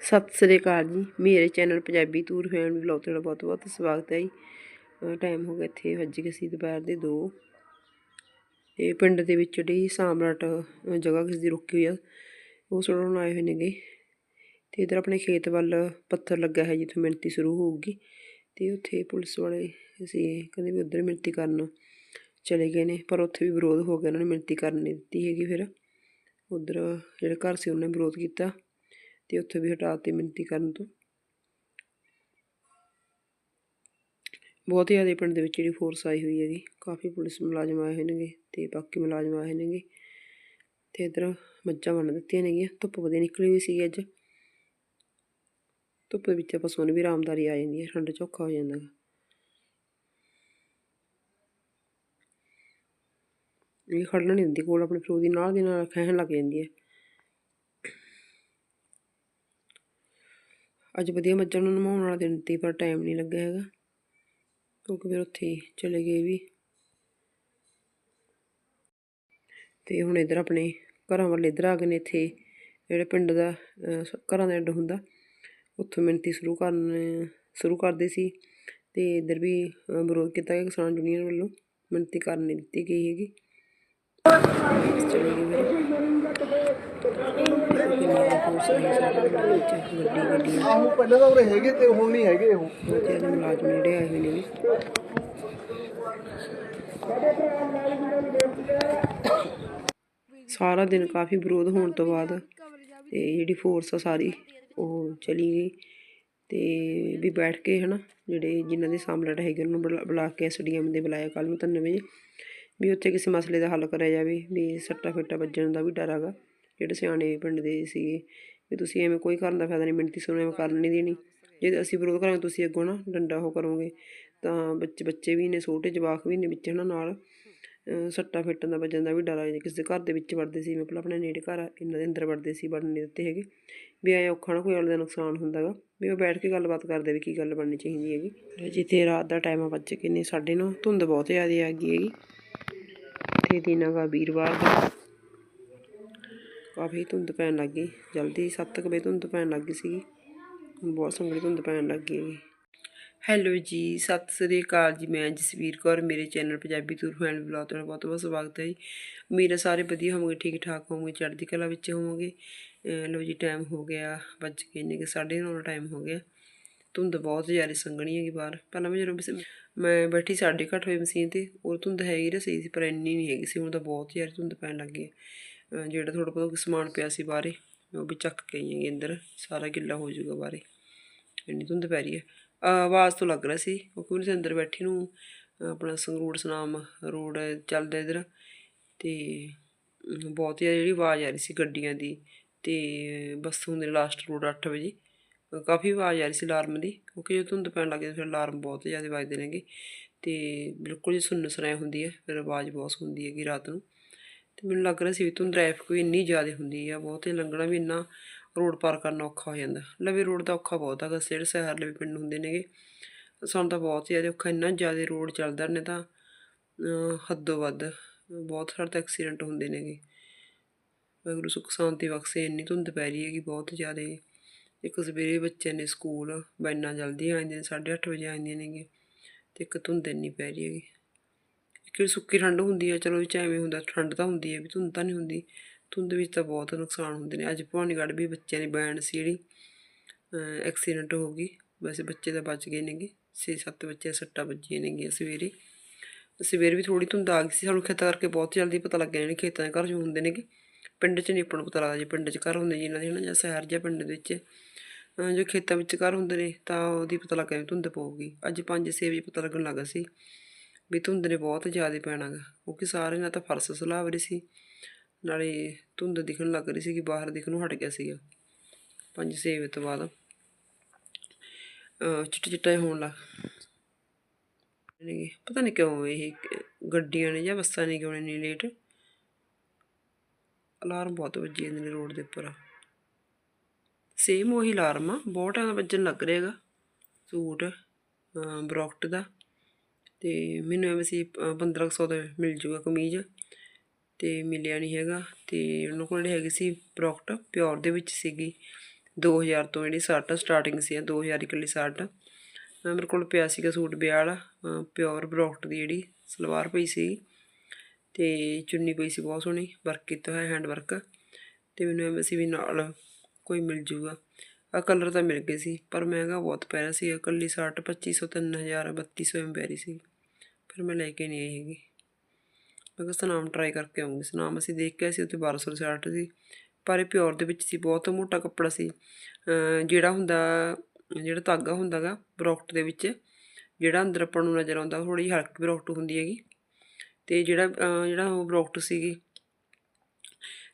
ਸਤਿ ਸ੍ਰੀ ਅਕਾਲ ਜੀ। ਮੇਰੇ channel Punjabi tour family vlog ਤੁਹਾਡਾ ਬਹੁਤ ਬਹੁਤ ਸਵਾਗਤ ਹੈ ਜੀ। ਟਾਈਮ ਹੋ ਗਿਆ ਇੱਥੇ ਵੱਜ ਗਏ ਸੀ ਦੁਪਹਿਰ ਦੇ 2 ਇਹ ਪਿੰਡ ਦੇ ਵਿੱਚ ਜਿਹੜੀ ਸਾਮਰਾਟ ਜਗ੍ਹਾ ਕਿਸੇ ਦੀ ਰੁਕੀ ਹੋਈ ਆ, ਉਹ ਸੁਣਾਉਣ ਆਏ ਹੋਏ ਨੇਗੇ। ਤੇ ਇਧਰ ਆਪਣੇ ਖੇਤ ਵੱਲ ਪੱਥਰ ਲੱਗਾ ਹੈ, ਜਿੱਥੇ ਮਿਣਤੀ ਸ਼ੁਰੂ ਹੋਊਗੀ। ਤੇ ਉੱਥੇ ਪੁਲਿਸ ਵਾਲੇ ਸੀ ਕਹਿੰਦੇ ਵੀ ਉਧਰ ਮਿਣਤੀ ਕਰਨ ਚਲੇ ਗਏ ਨੇ, ਪਰ ਉੱਥੇ ਵੀ ਵਿਰੋਧ ਹੋ ਗਿਆ। ਉਹਨਾਂ ਨੇ ਮਿਣਤੀ ਕਰਨ ਨਹੀਂ ਦਿੱਤੀ ਹੈਗੀ ਫਿਰ। ਉਧਰ ਜਿਹੜੇ ਘਰ ਸੀ, ਉਹਨੇ ਵਿਰੋਧ ਕੀਤਾ। ਤੇ ਉੱਥੇ ਵੀ ਹਟਾਤੀ ਮਿਣਤੀ ਕਰਨ ਤੋਂ। ਬਹੁਤ ਜ਼ਿਆਦਾ ਪਿੰਡ ਦੇ ਵਿੱਚ ਜਿਹੜੀ ਫੋਰਸ ਆਈ ਹੋਈ ਹੈਗੀ, ਕਾਫੀ ਪੁਲਿਸ ਮੁਲਾਜ਼ਮ ਆਏ ਹੋਏ ਨੇਗੇ ਤੇ ਬਾਕੀ ਮੁਲਾਜ਼ਮ ਆਏ ਹੋਏ ਨੇਗੇ ਤੇ ਇਧਰ ਮੱਝਾਂ ਬੰਨ ਦਿੱਤੀਆਂ ਨੇਗੀਆਂ, ਧੁੱਪ ਵਧੀਆ ਨਿਕਲੀ ਹੋਈ ਸੀ ਅੱਜ। ਧੁੱਪ ਵਿੱਚ ਪਸ਼ੂਆਂ ਨੂੰ ਵੀ ਆਰਾਮਦਾਰੀ ਆ ਜਾਂਦੀ ਹੈ, ਠੰਡ ਚ ਔਖਾ ਹੋ ਜਾਂਦਾ ਗਾ। ਇਹ ਖੜਨਾ ਨਹੀਂ ਹੁੰਦੀ ਕੋਲ ਆਪਣੇ ਫਰੂਦੀ ਨਾਲ ਦੀ ਨਾਲ ਖਹਿਣ ਲੱਗ ਜਾਂਦੀ ਹੈ। ਅੱਜ ਵਧੀਆ ਮੱਝਾਂ ਨੂੰ ਨਮਾਉਣ ਵਾਲਾ ਦਿਨ ਸੀ, ਪਰ ਟਾਈਮ ਨਹੀਂ ਲੱਗਿਆ ਹੈਗਾ। ਕਿਉਂਕਿ ਫਿਰ ਉੱਥੇ ਹੀ ਚਲੇ ਗਏ ਵੀ। ਤੇ ਹੁਣ ਇਧਰ ਆਪਣੇ ਘਰਾਂ ਵੱਲ ਇਧਰ ਆ ਗਏ ਨੇ ਇੱਥੇ, ਜਿਹੜੇ ਪਿੰਡ ਦਾ ਸ- ਘਰਾਂ ਦਾ ਅੱਡ ਹੁੰਦਾ। ਉੱਥੋਂ ਮਿਹਨਤੀ ਸ਼ੁਰੂ ਕਰਨ, ਸ਼ੁਰੂ ਕਰਦੇ ਸੀ। ਤੇ ਇਧਰ ਵੀ ਵਿਰੋਧ ਕੀਤਾ ਗਿਆ ਕਿਸਾਨ ਯੂਨੀਅਨ ਵੱਲੋਂ। ਮਿਹਨਤੀ ਕਰਨ ਨਹੀਂ ਦਿੱਤੀ ਗਈ ਹੈਗੀ। ਚਲੇ ਗਏ ਫਿਰ ਗੱਡੀ ਗੱਡੀ ਆਹੋ ਪਹਿਲਾਂ ਤਾਂ ਉਰੇ ਹੈਗੇ ਤੇ ਹੁਣ ਨਹੀਂ ਹੈਗੇ ਉਹ। ਬਹੁਤ ਜ਼ਿਆਦਾ ਮੁਲਾਜ਼ਮ ਜਿਹੜੇ ਆਏ ਹੋਏ ਨੇ ਸਾਰਾ ਦਿਨ ਕਾਫੀ ਵਿਰੋਧ ਹੋਣ ਤੋਂ ਬਾਅਦ ਤੇ ਜਿਹੜੀ ਫੋਰਸ ਆ ਸਾਰੀ ਉਹ ਚਲੀ ਗਈ। ਤੇ ਵੀ ਬੈਠ ਕੇ ਹਨਾ ਜਿਹੜੇ ਜਿਨ੍ਹਾਂ ਦੇ ਸਾਹਮਣੇ ਹੈਗੇ ਉਹਨੂੰ ਬੁਲਾ- ਬੁਲਾ ਕੇ ਐਸਡੀਐਮ ਦੇ ਬੁਲਾਇਆ ਕੱਲ ਨੂੰ ਤਿੰਨ ਵਜੇ ਵੀ ਉੱਥੇ ਕਿਸੇ ਮਸਲੇ ਦਾ ਹੱਲ ਕਰਿਆ ਜਾਵੇ ਵੀ ਸੱਟਾ ਫੇਟਾ ਵੱਜਣ ਦਾ ਵੀ ਡਰ ਹੈਗਾ। ਜਿਹੜੇ ਸਿਆਣੇ ਪਿੰਡ ਦੇ ਸੀਗੇ ਵੀ ਤੁਸੀਂ ਐਵੇਂ ਕੋਈ ਕਰਨ ਦਾ ਫਾਇਦਾ ਨਹੀਂ ਮਿੰਟੀ ਸੁਣੋ ਐਵੇਂ ਕਰਨ ਨਹੀਂ ਦੇਣੀ। ਜੇ ਅਸੀਂ ਵਿਰੋਧ ਕਰਾਂਗੇ ਤੁਸੀਂ ਅੱਗੋਂ ਨਾ ਡੰਡਾ ਉਹ ਕਰੋਗੇ। ਤਾਂ ਬੱਚੇ ਬੱਚੇ ਵੀ ਨੇ ਛੋਟੇ ਜਵਾਕ ਵੀ ਨੇ ਵਿੱਚ ਹਨਾ ਨਾਲ। ਅਹ ਸੱਟਾ ਫੇਟਣ ਦਾ ਵੱਜਣ ਦਾ ਵੀ ਡਰ ਆ ਜੇ ਕਿਸੇ ਘਰ ਦੇ ਵਿੱਚ ਵੜਦੇ ਸੀ ਮਤਲਬ ਆਪਣੇ ਨੇੜੇ ਘਰ ਆ, ਇਹਨਾਂ ਦੇ ਅੰਦਰ ਵੜਦੇ ਸੀ ਵੜਨ ਨਹੀਂ ਦਿੱਤੇ ਹੈਗੇ। ਵੀ ਐ ਔਖਾ ਨਾ ਕੋਈ ਵਾਲੇ ਦਾ ਨੁਕਸਾਨ ਹੁੰਦਾਗਾ। ਵੀ ਉਹ ਬੈਠ ਕੇ ਗੱਲਬਾਤ ਕਰਦੇ ਵੀ ਕੀ ਗੱਲ ਬਣਨੀ ਚਾਹੀਦੀ ਹੈਗੀ। ਜਿੱਥੇ ਰਾਤ ਦਾ ਟਾਈਮ ਆ ਵੱਜ ਕੇ ਸਾਡੇ ਨੂੰ ਧੁੰਦ ਬਹੁਤ ਜ਼ਿਆਦਾ ਆ ਗਈ ਹੈਗੀ। ਤੇ ਦਿਨ ਹੈਗਾ ਵੀਰਵਾਰ ਦਾ। ਕਾਫੀ ਧੁੰਦ ਪੈਣ ਲੱਗ ਗਈ। ਜਲਦੀ 7 ਵਜੇ ਧੁੰਦ ਪੈਣ ਲੱਗ ਗਈ ਸੀਗੀ। ਬਹੁਤ ਸੰਘਣੀ ਧੁੰਦ ਪੈਣ ਲੱਗ ਗਈ ਹੈਗੀ। ਹੈਲੋ ਜੀ, ਸਤਿ ਸ੍ਰੀ ਅਕਾਲ ਜੀ। ਮੈਂ ਜਸਵੀਰ ਕੌਰ, ਮੇਰੇ channel Punjabi tour fan blog ਤੋਂ ਬਹੁਤ ਬਹੁਤ ਸਵਾਗਤ ਹੈ ਜੀ। ਉਮੀਦ ਸਾਰੇ ਵਧੀਆ ਹੋਵੋਗੇ ਠੀਕ ਠਾਕ ਹੋਵੋਗੇ, ਚੜ੍ਹਦੀ ਕਲਾ ਵਿੱਚ ਹੋਵੋਗੇ। ਅਹ ਲਓ ਜੀ ਟਾਈਮ ਹੋ ਗਿਆ, ਵੱਜ ਕੇ ਇੰਨੇ ਕਿ ਸਾਢੇ ਨੌ ਦਾ ਟਾਈਮ ਹੋ ਗਿਆ। ਧੁੰਦ ਬਹੁਤ ਜ਼ਿਆਦਾ ਸੰਘਣੀ ਹੈਗੀ ਬਾਹਰ। ਪਹਿਲਾਂ ਮੈਂ ਜਦੋਂ ਬਸ- ਮੈਂ ਬੈਠੀ ਸਾਢੇ ਘੱਟ ਵਜੇ ਮਸ਼ੀਨ ਤੇ ਉਹ ਧੁੰਦ ਹੈਗੀ ਤਾਂ ਸਹੀ ਸੀ, ਪਰ ਇੰਨੀ ਨਹੀਂ ਹੈਗੀ ਸੀ। ਹੁਣ ਤਾਂ ਬਹੁਤ ਜ਼ਿਆਦਾ ਧੁੰਦ ਪੈਣ ਲੱਗ ਗਈ ਹੈ। ਜਿਹੜਾ ਥੋੜਾ ਬਹੁਤ ਸਮਾਨ ਪਿਆ ਸੀ ਬਾਹਰੇ ਉਹ ਵੀ ਚੱਕ ਕੇ ਆਈ ਹੈਗੀ ਅੰਦਰ, ਸਾਰਾ ਗਿੱਲਾ ਹੋ ਜਾਊਗਾ ਬਾਹਰੇ। ਇੰਨੀ ਧੁੰਦ ਪੈ ਰਹੀ ਹੈ। ਆਵਾਜ਼ ਤੋਂ ਲੱਗ ਰਿਹਾ ਸੀ ਕਿਉਂਕਿ ਉਹਨੇ ਅੰਦਰ ਬੈਠੀ ਨੂੰ? ਆਪਣਾ ਸੰਗਰੂਰ ਸਨਾਮ ਰੋਡ ਚੱਲਦਾ ਇਧਰ। ਤੇ ਬਹੁਤ ਜ਼ਿਆਦਾ ਜਿਹੜੀ ਆਵਾਜ਼ ਆ ਰਹੀ ਸੀ ਗੱਡੀਆਂ ਦੀ, ਤੇ ਬੱਸ ਹੁੰਦੇ ਲਾਸਟ ਰੋਡ 8 ਵਜੇ ਕਾਫੀ ਆਵਾਜ਼ ਆ ਰਹੀ ਸੀ ਅਲਾਰਮ ਦੀ, ਕਿਉਂਕਿ ਜਦੋਂ ਧੁੰਦ ਪੈਣ ਲੱਗ ਜਾਂਦੀ ਫਿਰ ਅਲਾਰਮ ਬਹੁਤ ਜ਼ਿਆਦਾ ਵੱਜਦੇ ਨੇਗੇ। ਤੇ ਬਿਲਕੁਲ ਜੀ ਸੁੰਨ ਸੁਨਾਈ ਹੁੰਦੀ ਹੈ, ਫਿਰ ਆਵਾਜ਼ ਬਹੁਤ ਹੁੰਦੀ ਹੈਗੀ ਰਾਤ ਨੂੰ। ਤੇ ਮੈਨੂੰ ਲੱਗ ਰਿਹਾ ਸੀ ਵੀ ਧੁੰਦ ਟ੍ਰੈਫਿਕ ਵੀ ਇੰਨੀ ਜ਼ਿਆਦਾ ਹੁੰਦੀ ਆ, ਬਹੁਤ ਹੀ ਲੰਘਣਾ ਵੀ ਇੰਨਾ ਰੋਡ ਪਾਰ ਕਰਨਾ ਔਖਾ ਹੋ ਜਾਂਦਾ। ਲਵੇ ਰੋਡ ਦਾ ਔਖਾ ਬਹੁਤ ਹੈਗਾ ਜਿਹੜੇ ਸ਼ਹਿਰ ਲਵੇ ਪਿੰਡ ਹੁੰਦੇ ਨੇਗੇ, ਸਾਨੂੰ ਤਾਂ ਬਹੁਤ ਜ਼ਿਆਦਾ ਔਖਾ, ਇੰਨਾ ਜ਼ਿਆਦਾ ਰੋਡ ਚੱਲਦਾ ਨੇ ਤਾਂ, ਅਹ, ਹੱਦੋਂ ਵੱਧ ਬਹੁਤ ਸਾਰੇ ਤਾਂ ਐਕਸੀਡੈਂਟ ਹੁੰਦੇ ਨੇਗੇ। ਵਾਹਿਗੁਰੂ ਸੁੱਖ ਸ਼ਾਂਤੀ ਬਖਸ਼ੇ, ਇੰਨੀ ਧੁੰਦ ਪੈ ਰਹੀ ਹੈਗੀ ਬਹੁਤ ਜ਼ਿਆਦਾ। ਇੱਕ ਸਵੇਰੇ ਬੱਚੇ ਨੇ ਸਕੂਲ ਬੈਨਾਂ ਜਲਦੀ ਆ ਜਾਂਦੀਆਂ ਨੇ 8:30 ਵਜੇ ਆ ਜਾਂਦੀਆਂ ਨੇਗੀਆਂ, ਤੇ ਇੱਕ ਧੁੰਦ ਇੰਨੀ ਪੈ ਰਹੀ ਹੈਗੀ। ਕਿ ਸੁੱਕੀ ਠੰਡ ਹੁੰਦੀ ਆ, ਚਲੋ ਇਹ 'ਚ ਐਵੇਂ ਹੁੰਦਾ, ਠੰਡ ਤਾਂ ਹੁੰਦੀ ਹੈ ਵੀ ਧੁੰਦ ਤਾਂ ਨਹੀਂ ਹੁੰਦੀ। ਧੁੰਦ ਵਿੱਚ ਤਾਂ ਬਹੁਤ ਨੁਕਸਾਨ ਹੁੰਦੇ ਨੇ। ਅੱਜ ਭਵਾਨੀਗੜ੍ਹ ਵੀ ਬੱਚਿਆਂ ਦੀ ਬੈਂਡ ਸੀ ਜਿਹੜੀ ਐਕਸੀਡੈਂਟ ਹੋ ਗਈ। ਵੈਸੇ ਬੱਚੇ ਤਾਂ ਬਚ ਗਏ ਨੇਗੇ। 6-7 ਬੱਚੇ ਸੱਟਾਂ ਵੱਜੀਆਂ ਨੇਗੀਆਂ ਸਵੇਰੇ। ਸਵੇਰੇ ਵੀ ਥੋੜੀ ਧੁੰਦ ਆ ਗਈ ਸੀ। ਸਾਨੂੰ ਖੇਤਾਂ ਕਰਕੇ ਬਹੁਤ ਜਲਦੀ ਪਤਾ ਲੱਗਿਆ ਜਿਹੜੇ ਖੇਤਾਂ ਦੇ ਘਰ ਜੋ ਹੁੰਦੇ ਨੇਗੇ। ਪਿੰਡ 'ਚ ਨਹੀਂ ਆਪਾਂ ਨੂੰ ਪਤਾ ਲੱਗਦਾ ਜੇ ਪਿੰਡ 'ਚ ਘਰ ਹੁੰਦੇ ਜਿਨ੍ਹਾਂ ਦੇ ਹਨਾ ਜਾਂ ਸ਼ਹਿਰ ਜਾਂ ਪਿੰਡ ਦੇ ਵਿੱਚ। ਜੋ ਖੇਤਾਂ ਵਿੱਚ ਘਰ ਹੁੰਦੇ ਨੇ ਤਾਂ ਉਹਦੀ ਪਤਾ ਲੱਗ ਗਿਆ ਵੀ ਧੁੰਦ ਪਊਗੀ। ਅੱਜ 5-6 ਵਜੇ ਪਤਾ ਲੱਗਣ ਲੱਗਾ ਸੀ। ਵੀ ਧੁੰਦ ਨੇ ਬਹੁਤ ਜ਼ਿਆਦਾ ਪੈਣਾ ਗਾ। ਕਿਉਂਕਿ ਸਾਰੇ ਨਾਲ ਤਾਂ ਫਰਸ਼ ਸੁਲਾਹ ਰਹੀ ਸੀ। ਨਾਲੇ ਧੁੰਦ ਦਿਖਣ ਲੱਗ ਰਹੀ ਸੀ ਕਿ ਬਾਹਰ ਨੂੰ ਹਟ ਗਿਆ ਸੀਗਾ। 5-6 ਵਜੇ ਤੋਂ ਬਾਅਦ। ਅਹ ਚਿੱਟਾ ਚਿੱਟਾ ਹੋਣ ਲੱਗ ਨੇਗੇ ਪਤਾ ਨਹੀਂ ਕਿਉਂ ਇਹ ਗੱਡੀਆਂ ਨੇ ਜਾਂ ਬੱਸਾਂ ਨੇ ਕਿਉਂ ਇੰਨੀ ਲੇਟ ਅਲਾਰਮ ਬਹੁਤ ਵੱਜੀ ਜਾਂਦੇ ਨੇ ਰੋਡ ਦੇ ਉੱਪਰ। ਸੇਮ ਉਹੀ ਅਲਾਰਮ ਆ। ਬਹੁਤ ਟਾਈਮ ਵੱਜਣ ਲੱਗ ਰਿਹਾ ਹੈਗਾ ਸੂਟ, ਅਹ ਬਰੋਕਟ ਦਾ। ਤੇ ਮੈਨੂੰ ਐਵੇਂ ਸੀ, ਅਹ 1500 ਦਾ ਮਿਲ ਜੂਗਾ ਕਮੀਜ਼ ਤੇ ਮਿਲਿਆ ਨਹੀਂ ਹੈਗਾ ਤੇ ਉਹਨਾਂ ਕੋਲ ਜਿਹੜੀ ਹੈਗੀ ਸੀ ਬਰੋਕਟ ਪਿਓਰ ਦੇ ਵਿੱਚ ਸੀਗੀ। 2000 ਤੋਂ ਜਿਹੜੀ ਸ਼ਰਟ ਸਟਾਰਟਿੰਗ ਸੀ 2000 ਇਕੱਲੀ ਸ਼ਰਟ ਮੇਰੇ ਕੋਲ ਪਿਆ ਸੀਗਾ ਸੂਟ ਵਿਆਹ ਵਾਲਾ ਪਿਓਰ ਬਰੋਕਟ ਦੀ ਜਿਹੜੀ ਸਲਵਾਰ ਪਈ ਸੀ। ਤੇ ਚੁੰਨੀ ਪਈ ਸੀ ਬਹੁਤ ਸੋਹਣੀ ਵਰਕ ਕੀਤਾ ਹੋਇਆ ਹੈਂਡ ਵਰਕ ਤੇ ਮੈਨੂੰ ਐਵੇਂ ਸੀ ਵੀ ਨਾਲ ਕੋਈ ਮਿਲ ਜੂਗਾ। ਆ ਕਲਰ ਤਾਂ ਮਿਲ ਗਏ ਸੀ, ਪਰ ਮਹਿੰਗਾ ਬਹੁਤ ਪੈ ਰਿਹਾ ਸੀ। ਇਕੱਲੀ ਸ਼ਰਟ 2500 3000 3200 ਐਮ ਪੈ ਰਹੀ ਸੀ। ਫਿਰ ਮੈਂ ਲੈ ਕੇ ਨਹੀਂ ਆਈ ਹੈਗੀ। ਮੈਂ ਕਿਹਾ ਸਨਾਮ ਟਰਾਈ ਕਰਕੇ ਆਉਂਗੀ। ਸਨਾਮ ਅਸੀਂ ਦੇਖ ਕੇ ਆਏ ਸੀ, ਉੱਥੇ 1200 ਦੀ ਸ਼ਰਟ ਸੀ। ਪਰ ਇਹ ਪਿਓਰ ਦੇ ਵਿੱਚ ਸੀ, ਬਹੁਤ ਮੋਟਾ ਕੱਪੜਾ ਸੀ। ਜਿਹੜਾ ਹੁੰਦਾ, ਜਿਹੜਾ ਧਾਗਾ ਹੁੰਦਾਗਾ ਬਰੋਕਟ ਦੇ ਵਿੱਚ, ਜਿਹੜਾ ਅੰਦਰ ਆਪਾਂ ਨੂੰ ਨਜ਼ਰ ਆਉਂਦਾ ਥੋੜੀ ਜਿਹੀ ਹਲਕੀ ਬਰੋਕਟ ਹੁੰਦੀ ਹੈਗੀ। ਤੇ ਜਿਹੜਾ ਜਿਹੜਾ ਉਹ ਬਰੋਕਟ ਸੀਗੀ,